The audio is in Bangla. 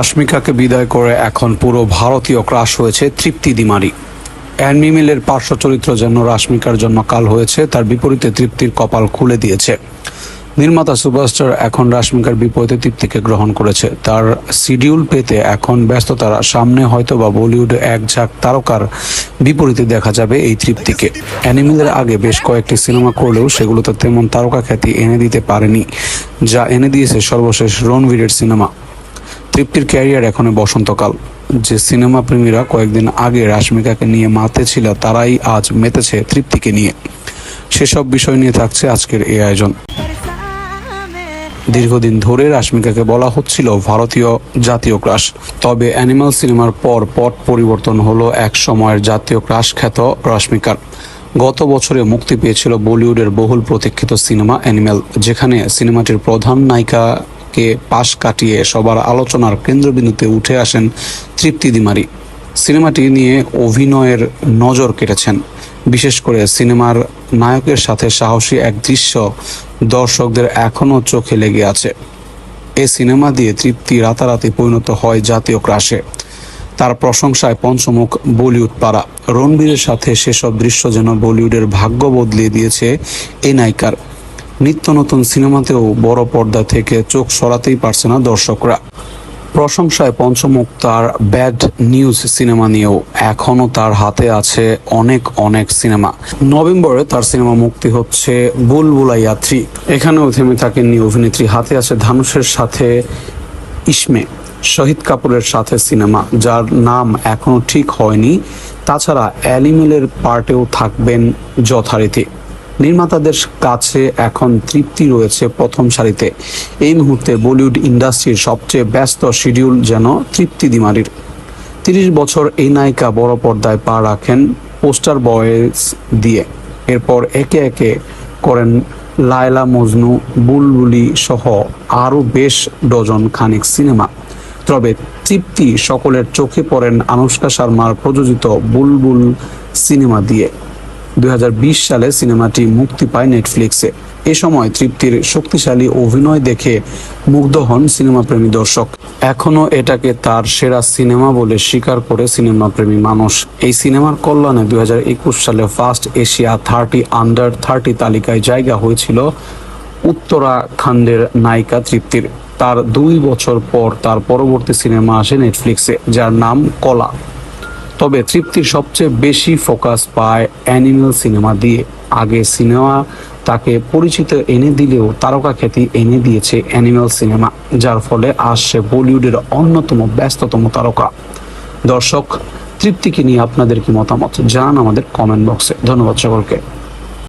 আশমিকাকে বিদায় করে এখন পুরো ভারতীয় ক্রাশ হয়েছে তৃপ্তি দিমারি। অ্যানমি মিলের পার্শ্ব চরিত্র যেন রাশমিকার জন্য কাল হয়েছে, তার বিপরীতে তৃপ্তির কপাল খুলে দিয়েছে। নির্মাতা সুপারস্টার এখন রাশমিকার বিপরীতে তৃপ্তিকে গ্রহণ করেছে। তার শিডিউল পেতে এখন ব্যস্ততার সামনে হয়তো বা বলিউডে এক ঝাঁক তারকার বিপরীতে দেখা যাবে এই তৃপ্তিকে। অ্যানিমেলের আগে বেশ কয়েকটি সিনেমা করলেও সেগুলোতে তেমন তারকা খ্যাতি এনে দিতে পারেনি, যা এনে দিয়েছে সর্বশেষ রণবীরের সিনেমা। তৃপ্তির ক্যারিয়ার এখন বসন্তকাল। যে সিনেমা প্রেমীরা কয়েকদিন আগে রাশমিকাকে নিয়ে মাতে ছিল, তারাই আজ মেতেছে তৃপ্তিকে নিয়ে। সেসব বিষয় নিয়ে থাকছে আজকের এই আয়োজন। দীর্ঘদিন ধরে রাশমিকাকে বলা হচ্ছিল ভারতীয় জাতীয় ক্রাশ। তবে অ্যানিমাল সিনেমার পর পট পরিবর্তন হলো এক সময়ের জাতীয় ক্রাশ খ্যাত রাশমিকার। গত বছরে মুক্তি পেয়েছিল বলিউডের বহুল প্রতীক্ষিত সিনেমা অ্যানিমেল, যেখানে সিনেমাটির প্রধান নায়িকাকে পাশ কাটিয়ে সবার আলোচনার কেন্দ্রবিন্দুতে উঠে আসেন তৃপ্তি দিমারি। সিনেমাটি নিয়ে অভিনয়ের নজর কেটেছেন। বিশেষ করে সিনেমার নায়কের সাথে সাহসী এক দৃশ্য দর্শকদের এখনও চোখে লেগে আছে। এ সিনেমা দিয়ে তৃপ্তি রাতারাতি পরিণত হয় জাতীয় ক্রাশে। তার প্রশংসায় পঞ্চমুখ বলিউড পাড়া। রণবীরের সাথে সেসব দৃশ্য যেন বলিউডের ভাগ্য বদলিয়ে দিয়েছে এই নায়িকার। নিত্য নতুন সিনেমাতেও বড় পর্দা থেকে চোখ সরাতেই পারছে না দর্শকরা। প্রশংসায় পঞ্চমুখ তার ব্যাড নিউজ সিনেমা নিয়েও এখনও তার হাতে আছে অনেক অনেক সিনেমা। নভেম্বরে তার সিনেমা মুক্তি হচ্ছে বুলবুলাইয়া থ্রি এখানেও থেমে থাকেন থাকেননি অভিনেত্রী, হাতে আছে ধানুষের সাথে ইসমে, শহীদ কাপুরের সাথে সিনেমা, যার নাম এখনও ঠিক হয়নি। তাছাড়া অ্যালিমেলের পার্টেও থাকবেন যথারীতি। নির্মাতাদের কাছে এখন তৃপ্তি রয়েছে প্রথম সারিতে। এই মুহূর্তে বলিউড ইন্ডাস্ট্রির সবচেয়ে ব্যস্ত শিডিউল যেন তৃপ্তি দিমারির। তিরিশ বছর এই নায়িকা বড় পর্দায় পা রাখেন পোস্টার বয়েস দিয়ে। এরপর একে একে করেন লায়লা মজনু, বুলবুলি সহ আরও বেশ ডজন খানিক সিনেমা। তবে তৃপ্তি সকলের চোখে পড়েন আনুষ্কা শর্মার প্রযোজিত বুলবুল সিনেমা দিয়ে। দুই হাজার বিশ সালে সিনেমাটি মুক্তি পায় নেটফ্লিক্সে। এ সময় তৃপ্তির শক্তিশালী অভিনয় দেখে মুগ্ধ হন সিনেমাপ্রেমী দর্শক। এখনও এটাকে তার সেরা সিনেমা বলে স্বীকার করে সিনেমাপ্রেমী মানুষ। এই সিনেমার কল্যাণে দুই হাজার একুশ সালে first Asia thirty under thirty তালিকায় জায়গা হয়েছিল উত্তরাখণ্ডের নায়িকা তৃপ্তির। তার দুই বছর পর তার পরবর্তী সিনেমা আসে নেটফ্লিক্সে, যার নাম কলা। তবে তৃপ্তির সবচেয়ে বেশি ফোকাস পায় অ্যানিমেল সিনেমা দিয়ে। আগে সিনেমা তাকে পরিচিত এনে দিলেও তারকা খ্যাতি এনে দিয়েছে অ্যানিমেল সিনেমা, যার ফলে আসছে বলিউডের অন্যতম ব্যস্ততম তারকা। দর্শক, তৃপ্তিকে নিয়ে আপনাদের কি মতামত? জানান আমাদের কমেন্ট বক্সে। ধন্যবাদ সকলকে।